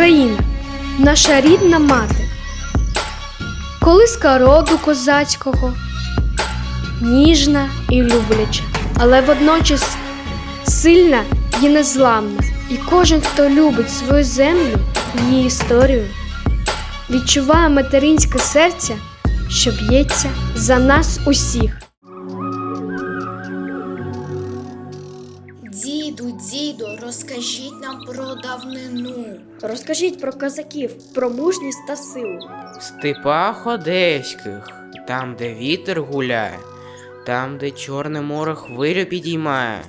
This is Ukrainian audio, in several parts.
Україна, наша рідна мати, колиска роду козацького, ніжна і любляча, але водночас сильна і незламна. І кожен, хто любить свою землю, її історію, відчуває материнське серце, що б'ється за нас усіх. Діду, діду, розкажіть нам про давнину. Розкажіть про козаків, про мужність та силу. В степах одеських, там, де вітер гуляє, там, де Чорне море хвилю підіймає,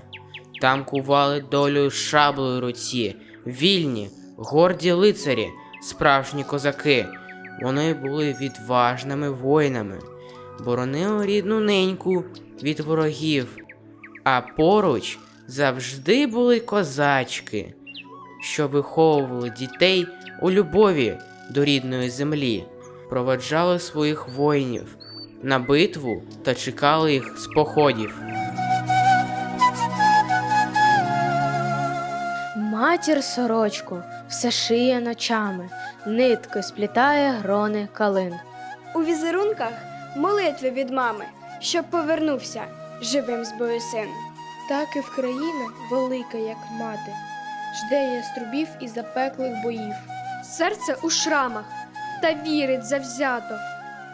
там кували долю шаблею руці, вільні, горді лицарі, справжні козаки. Вони були відважними воїнами, боронили рідну неньку від ворогів, а поруч завжди були козачки, що виховували дітей у любові до рідної землі, проведжали своїх воїнів на битву та чекали їх з походів. Матір сорочку все шиє ночами, нитки сплітає грони калин. У візерунках молитви від мами, щоб повернувся живим з бою син. Так і в країна велика, як мати, жде яструбів і запеклих боїв. Серце у шрамах та вірить завзято,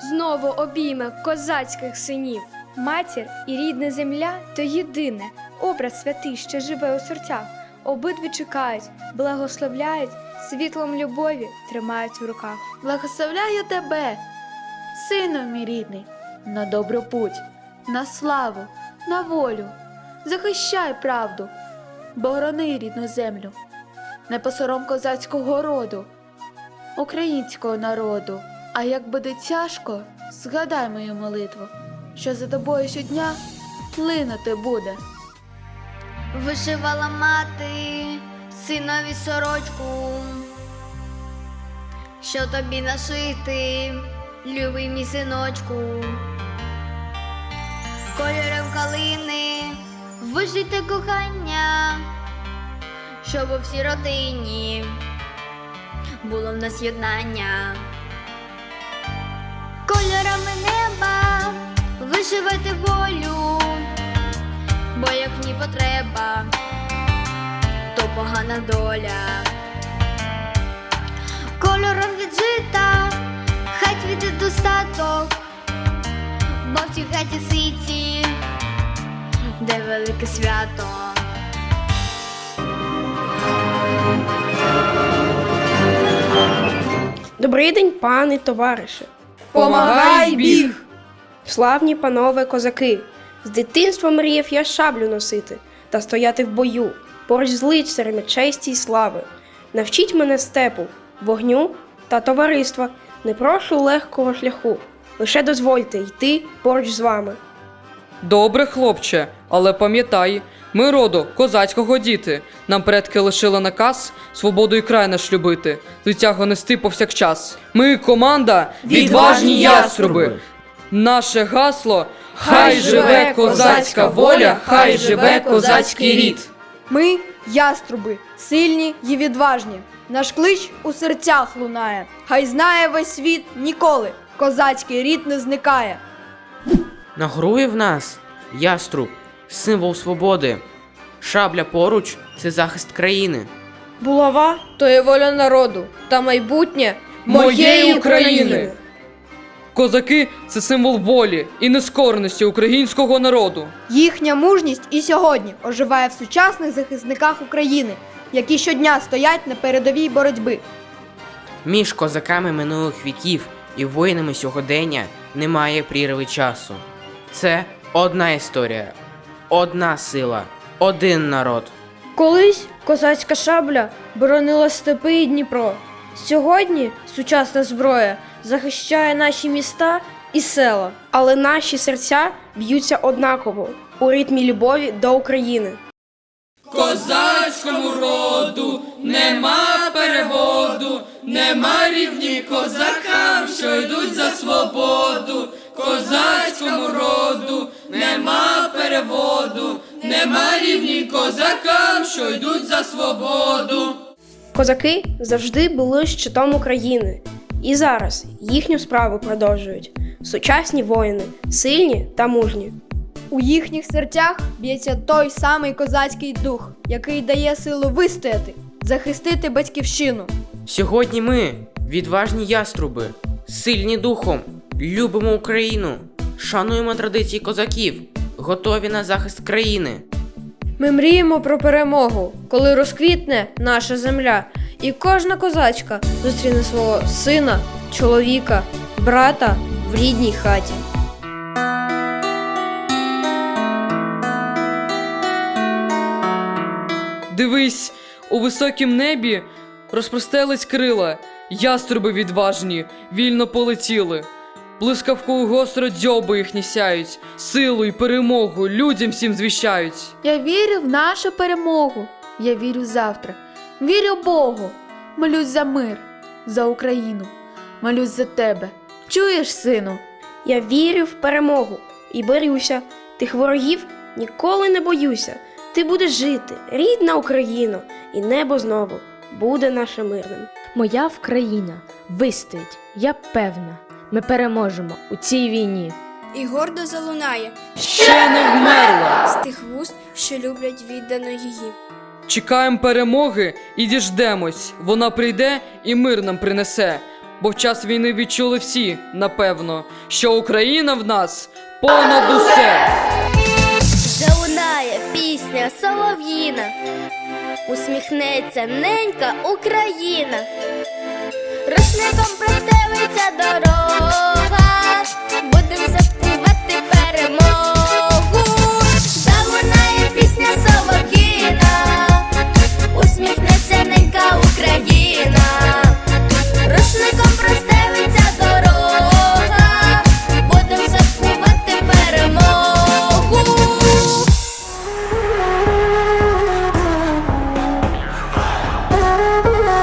знову обійме козацьких синів. Матір і рідна земля то єдине, образ святий, що живе у серцях. Обидві чекають, благословляють, світлом любові тримають в руках. Благословляю тебе, сину мій рідний, на добру путь, на славу, на волю. Захищай правду, борони рідну землю, не посором козацького роду, українського народу. А як буде тяжко, згадай мою молитву, що за тобою щодня линути буде. Вишивала мати синові сорочку, що тобі нашити, любий мій синочку. Кольором калини вижити кохання, щоб у всій родині було в нас єднання. Кольорами неба вишивати волю, бо як в ній потреба, то погана доля. Кольором віджита, хай квіти достаток, бо в цій хаті ситі, де велике свято. Добрий день, пане товарише. Помагай біг! Славні панове козаки. З дитинства мріяв я шаблю носити та стояти в бою, поруч з лицарями честі й слави. Навчіть мене степу, вогню та товариства. Не прошу легкого шляху. Лише дозвольте йти поруч з вами. Добре, хлопче, але пам'ятай, ми роду козацького діти. Нам предки лишили наказ свободу і край наш любити, звитяго нести повсякчас. Ми команда відважні яструби. Наше гасло Хай живе козацька воля, хай живе козацький рід. Ми яструби, сильні й відважні. Наш клич у серцях лунає. Хай знає весь світ ніколи. Козацький рід не зникає. На груї в нас яструб, символ свободи. Шабля поруч це захист країни. Булава то є воля народу та майбутнє Моєї України. Козаки це символ волі і нескореності українського народу. Їхня мужність і сьогодні оживає в сучасних захисниках України, які щодня стоять на передовій боротьби. Між козаками минулих віків і воїнами сьогодення немає прірви часу. Це одна історія, одна сила, один народ. Колись козацька шабля боронила степи і Дніпро. Сьогодні сучасна зброя захищає наші міста і села. Але наші серця б'ються однаково у ритмі любові до України. Козацькому роду нема переводу, нема рівні козакам, що йдуть за свободу. Козацькому роду нема переводу, нема рівні козакам, що йдуть за свободу. Козаки завжди були щитом України, і зараз їхню справу продовжують. Сучасні воїни, сильні та мужні. У їхніх серцях б'ється той самий козацький дух, який дає силу вистояти, захистити батьківщину. Сьогодні ми, відважні яструби, сильні духом, любимо Україну, шануємо традиції козаків, готові на захист країни. Ми мріємо про перемогу, коли розквітне наша земля, і кожна козачка зустріне свого сина, чоловіка, брата в рідній хаті. Дивись, у високім небі розпростелись крила, яструби відважні, вільно полетіли. Блискавкою гостро дзьоби їхні сяють, силу й перемогу людям всім звіщають. Я вірю в нашу перемогу. Я вірю завтра. Вірю Богу. Молюсь за мир, за Україну. Молюсь за тебе. Чуєш, сину? Я вірю в перемогу і борюся. Тих ворогів ніколи не боюся. Ти будеш жити, рідна Україно, і небо знову буде наше мирним. Моя Вкраїна вистоїть, я певна. Ми переможемо у цій війні. І гордо залунає Ще не вмерла! з тих вуст, що люблять віддано її. Чекаємо перемоги і діждемось. Вона прийде і мир нам принесе. Бо в час війни відчули всі, напевно, що Україна в нас понад усе. Залунає пісня солов'їна, усміхнеться ненька Україна, рушником простелиться дорога.